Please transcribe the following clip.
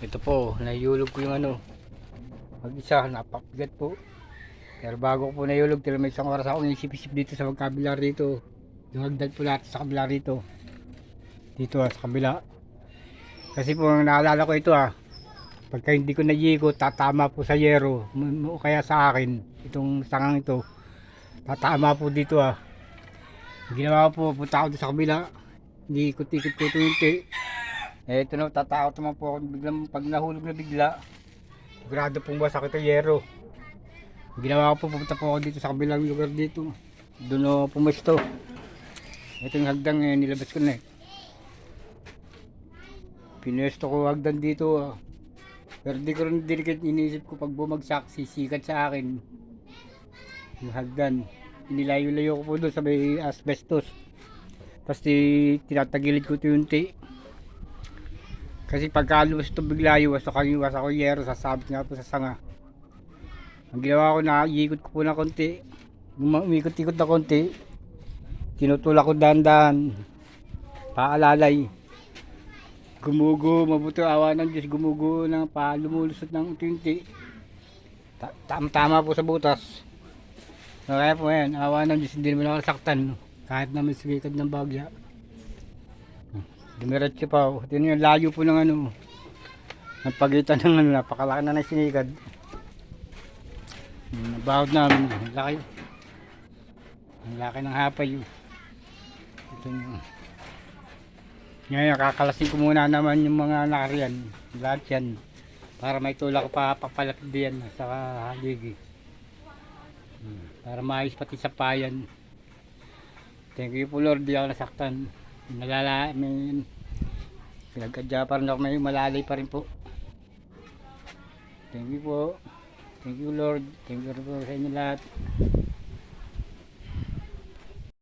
Ito po, nahihulog ko yung ano. Mag-isa, napapigat po. Pero bago ko po nahihulog, tila may isang oras ako isip-isip dito sa magkabila rito. Yung hagdan po natin sa kabila rito. Dito ah, sa kabila. Kasi po, ang naalala ko ito ah. Pagka hindi ko nayigo, tatama po sa yero. O kaya sa akin, itong sangang ito. Tatama po dito ah. Ang Ginawa po, punta ako sa kabila. Hindi ko tikit ko tunti. Eh, ito na, tatakot naman po ako biglang pag nahulog na bigla. Sigurado pong wasak ito yero. Ang Ginawa ko po, pupunta po ako dito sa kabilang lugar dito. Doon ako pumesto. Ito yung hagdang eh, nilabas ko na eh. Pinesto ko hagdan dito ah. Pero di ko rin dinikit iniisip ko pag bumagsak, sisikat sa akin. Yung hagdan. Inilayo-layo ko po doon sa may asbestos. Tapos di, tinatagilid ko ito yung ti. Kasi pagka lumos ito bigla yung wasak ang iwas ako yero, sasabit nga po sa sanga. Ang ginawa ko na, iikot ko po na konti. Umikot-ikot na konti. Tinutulak ko dahan-dahan. Paalalay. Gumugo, mabuti awa ng Diyos, gumugo ng pa, lumulusot ng unti-unti. Ta- Tama-tama po sa butas. So, kaya po yan, awa ng Diyos, hindi naman ako saktan. Kahit naman sigikad ng bagya. Dumiretso pa. oh. Ito yung layo po ng ano. Ng pagitan ng ano, napakalaki na ng sinikad. Hmm, Nabahod namin. Ang laki. Ang laki ng hapay. oh. Ito yung... Ngayon, kakalasin ko muna naman yung mga nakariyan. Lahat yan. Para may tulak pa papalapit diyan sa haligi. Hmm, Para maayos pati sa payan. Thank you po Lord, di ako nasaktan. Nalala, may pinagkadya pa rin ako, may malalay pa rin po. Thank you po. Thank you Lord. Thank you po sa inyo lahat.